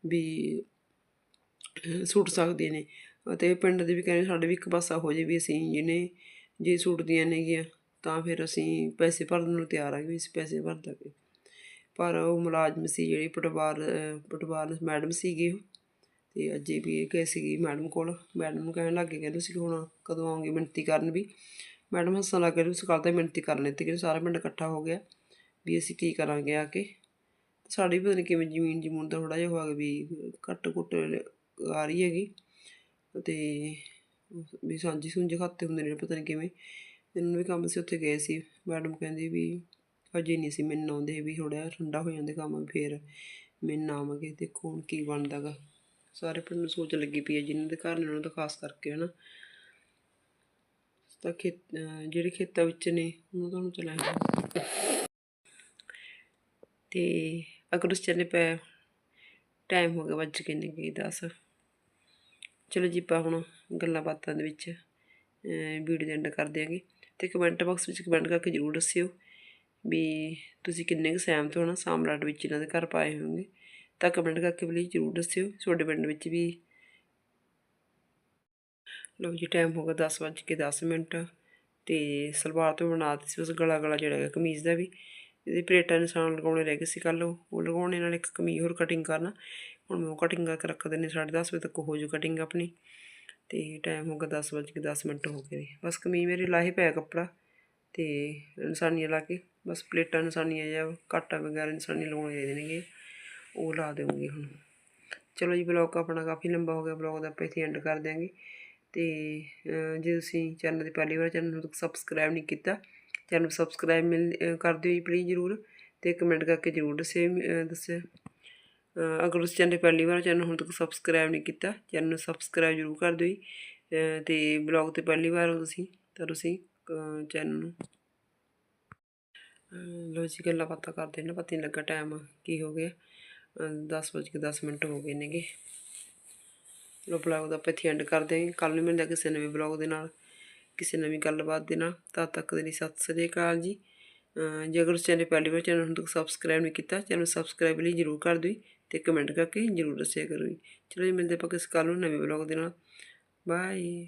ਵੀ, ਅਹ ਸੁੱਟ ਸਕਦੇ ਨੇ। ਅਤੇ ਪਿੰਡ ਦੇ ਵੀ ਕਹਿੰਦੇ ਸਾਡੇ ਵੀ ਇੱਕ ਪਾਸਾ ਹੋ ਜੇ ਵੀ ਅਸੀਂ ਜਿਹਨੇ, ਜੇ ਸੁੱਟਦੀਆਂ ਨੇਗੀਆਂ, ਤਾਂ ਫਿਰ ਅਸੀਂ ਪੈਸੇ ਭਰਨ ਨੂੰ ਤਿਆਰ ਆ ਵੀ ਅਸੀਂ ਪੈਸੇ ਭਰ ਦਾਂਗੇ। ਪਰ ਉਹ ਮੁਲਾਜ਼ਮ ਸੀ ਜਿਹੜੀ ਪਟਵਾਰ ਪਟਵਾਰ ਮੈਡਮ ਸੀਗੀ ਉਹ। ਤੇ ਅਜੇ ਵੀ ਇਹ ਗਏ ਸੀਗੀ ਮੈਡਮ ਕੋਲ। ਮੈਡਮ ਨੂੰ ਕਹਿਣ ਲੱਗੇ ਕਹਿੰਦੇ ਸੀ ਹੁਣ ਕਦੋਂ ਆਉਂਗੇ ਮਿਹਨਤੀ ਕਰਨ ਵੀ? ਮੈਡਮ ਹੱਸਣ ਲੱਗ ਗਏ, ਤੁਸੀਂ ਕੱਲ੍ਹ ਤਾਂ ਮਿਹਨਤੀ ਕਰਨ ਤੇ ਕਿ ਸਾਰਾ ਪਿੰਡ ਇਕੱਠਾ ਹੋ ਗਿਆ, ਵੀ ਅਸੀਂ ਕੀ ਕਰਾਂਗੇ ਆ ਕੇ? ਸਾਡੀ ਵੀ ਪਤਾ ਨਹੀਂ ਕਿਵੇਂ ਜ਼ਮੀਨ ਜਮੂਨ ਦਾ ਥੋੜਾ ਜਿਹਾ ਹੋ ਗਿਆ ਵੀ ਘੱਟ ਘੁੱਟ ਆ ਰਹੀ ਹੈਗੀ। ਤੇ ਵੀ ਸਾਂਝੀ ਸੁੰਝੇ ਖਾਤੇ ਹੁੰਦੇ ਨੇ, ਪਤਾ ਨਹੀਂ ਕਿਵੇਂ। ਇਹਨਾਂ ਨੂੰ ਵੀ ਕੰਮ ਸੀ, ਉੱਥੇ ਗਏ ਸੀ। ਮੈਡਮ ਕਹਿੰਦੀ ਵੀ ਅਜੇ ਨਹੀਂ ਸੀ ਮੈਨੂੰ ਆਉਂਦੇ ਵੀ ਥੋੜਾ ਠੰਡਾ ਹੋ ਜਾਂਦੇ ਕੰਮ, ਫੇਰ ਮੈਨੂੰ ਆਵਾਂਗੇ ਦੇਖੋ ਹੁਣ ਕੀ ਬਣਦਾ ਗਾ ਸਾਰੇ ਪਿੰਡ ਨੂੰ ਸੋਚ ਲੱਗੀ ਪਈ ਹੈ ਜਿਨ੍ਹਾਂ ਦੇ ਘਰ ਨੇ ਉਹਨਾਂ ਦਾ ਖਾਸ ਕਰਕੇ, ਹਨਾ। ਤਾਂ ਖੇਤ ਜਿਹੜੇ ਖੇਤਾਂ ਵਿੱਚ ਨੇ, ਉਹਨਾਂ ਤੁਹਾਨੂੰ ਚਲਾਇਆ ਤੇ ਅਗਰ ਉਸ ਚੰਨੇ ਪੈ ਟਾਈਮ ਹੋ ਗਿਆ ਵੱਜ ਕੇ ਨਹੀਂ ਗਈ 10 ਚਲੋ ਜੀ, ਆਪਾਂ ਹੁਣ ਗੱਲਾਂ ਬਾਤਾਂ ਦੇ ਵਿੱਚ ਵੀਡੀਓ ਦੇ ਐਂਡ ਕਰ ਦਿਆਂਗੇ ਤੇ ਕਮੈਂਟ ਬਾਕਸ ਵਿੱਚ ਕਮੈਂਟ ਕਰਕੇ ਜ਼ਰੂਰ ਦੱਸਿਓ। ਵੀ ਤੁਸੀਂ ਕਿੰਨੇ ਕੁ ਸਹਿਮਤ ਹੋ ਨਾ ਸਾਮਰਾਟ ਵਿੱਚ ਇਹਨਾਂ ਦੇ ਘਰ ਪਾਏ ਹੋਣਗੇ, ਤਾਂ ਕਮੈਂਟ ਕਰਕੇ ਪਲੀਜ਼ ਜ਼ਰੂਰ ਦੱਸਿਓ, ਤੁਹਾਡੇ ਪਿੰਡ ਵਿੱਚ ਵੀ ਲਓ ਜੀ ਟਾਈਮ ਹੋ ਗਿਆ 10 ਵੱਜ ਕੇ 10 ਮਿੰਟ ਤੇ ਸਲਵਾਰ ਤੋਂ ਬਣਾ ਦਿੱਤੀ ਸੀ ਬਸ ਗਲਾ ਗਲਾ ਜਿਹੜਾ ਹੈਗਾ ਕਮੀਜ਼ ਦਾ ਵੀ, ਇਹਦੇ ਪਲੇਟਾਂ ਨਿਸ਼ਾਨ ਲਗਾਉਣੇ ਰਹਿ ਗਏ ਸੀ ਕੱਲ ਉਹ ਲਗਾਉਣੇ ਨਾਲ ਇੱਕ ਕਮੀਜ਼ ਹੋਰ ਕਟਿੰਗ ਕਰਨਾ, ਹੁਣ ਮੈਂ ਉਹ ਕਟਿੰਗ ਕਰਕੇ ਰੱਖ ਦਿੰਦੀ 10:30 ਵਜੇ ਤੱਕ ਹੋ ਜੂ ਕਟਿੰਗ ਆਪਣੀ, ਤੇ ਟਾਈਮ ਹੋ ਗਿਆ 10 ਵੱਜ ਕੇ 10 ਮਿੰਟ ਹੋ ਗਏ ਨੇ, ਬਸ ਕਮੀਜ਼ ਮੇਰੀ ਲਾਹੇ ਪਿਆ ਕੱਪੜਾ। ਤੇ ਨਿਸ਼ਾਨੀਆਂ ਲਾ ਕੇ ਬਸ ਪਲੇਟਾਂ ਨਿਸ਼ਾਨੀਆਂ ਜਾਂ ਕਾਟਾ ਵਗੈਰਾ ਨਿਸ਼ਾਨੀ ਲਗਾਉਣੇ ਚਾਹੀਦੇ ਨੇਗੇ। ਉਹ ਲਾ ਦੇਵਾਂਗੀ ਹੁਣ। ਚਲੋ ਜੀ ਬਲੌਗ ਆਪਣਾ ਕਾਫੀ ਲੰਬਾ ਹੋ ਗਿਆ। ਬਲੌਗ ਦਾ ਆਪਾਂ ਇੱਥੇ ਐਂਡ ਕਰ ਦਿਆਂਗੇ। ਤੇ ਜੇ ਤੁਸੀਂ ਚੈਨਲ ਦੀ ਪਹਿਲੀ ਵਾਰ ਚੈਨਲ ਨੂੰ ਸਬਸਕ੍ਰਾਈਬ ਨਹੀਂ ਕੀਤਾ ਚੈਨਲ ਨੂੰ ਸਬਸਕ੍ਰਾਈਬ ਮਿਲ ਕਰ ਦਿਓ ਜੀ ਪਲੀਜ਼ ਜ਼ਰੂਰ। ਤੇ ਕਮੈਂਟ ਕਰਕੇ ਜ਼ਰੂਰ ਦੱਸਿਓ ਅਹ, ਦੱਸਿਓ। ਅਗਰ ਉਸ ਚੈਨਲ ਪਹਿਲੀ ਵਾਰ ਚੈਨਲ ਹੁਣ ਤੱਕ ਸਬਸਕ੍ਰਾਈਬ ਨਹੀਂ ਕੀਤਾ ਚੈਨਲ ਨੂੰ ਸਬਸਕ੍ਰਾਈਬ ਜ਼ਰੂਰ ਕਰ ਦਿਓ ਜੀ। ਅਹ, ਤੇ ਬਲੌਗ ਤੇ ਪਹਿਲੀ ਵਾਰ ਹੋ ਤੁਸੀਂ ਤਾਂ ਤੁਸੀਂ ਚੈਨਲ ਨੂੰ। ਅਹ, ਲਓ ਜੀ ਗੱਲਾਂ ਬਾਤਾਂ ਕਰਦੇ ਨੇ ਪਤਾ ਨਹੀਂ ਲੱਗਾ ਟਾਈਮ ਕੀ ਹੋ ਗਿਆ। 10 ਵੱਜ ਕੇ 10 ਮਿੰਟ ਹੋ ਗਏ ਨੇਗੇ। ਚਲੋ ਬਲੌਗ ਦਾ ਆਪਾਂ ਇੱਥੇ ਐਂਡ ਕਰਦੇ ਹਾਂ। ਕੱਲ ਨੂੰ ਮਿਲਦਾ ਕਿਸੇ ਨਵੇਂ ਬਲੌਗ ਦੇ ਨਾਲ ਕਿਸੇ ਨਵੀਂ ਗੱਲਬਾਤ ਦੇ ਨਾਲ। ਤਦ ਤੱਕ ਦੇ ਲਈ ਸਤਿ ਸ੍ਰੀ ਅਕਾਲ ਜੀ। ਜੇ ਅਗਰ ਉਸ ਚੈਨਲ ਪਹਿਲੀ ਵਾਰ ਚੈਨਲ ਹੁਣ ਤੱਕ ਸਬਸਕ੍ਰਾਈਬ ਨਹੀਂ ਕੀਤਾ ਚੈਨਲ ਸਬਸਕ੍ਰਾਈਬ ਲਈ ਜਰੂਰ ਕਰ ਦਿਓ ਜੀ ਤੇ ਕਮੈਂਟ ਕਰਕੇ ਜਰੂਰ ਦੱਸਿਆ ਕਰੋ ਚਲੋ ਜੀ ਮਿਲਦੇ ਆਪਾਂ ਕਿਸੇ ਕੱਲ ਨੂੰ ਨਵੇਂ ਬਲੌਗ ਦੇ ਨਾਲ। ਬਾਏ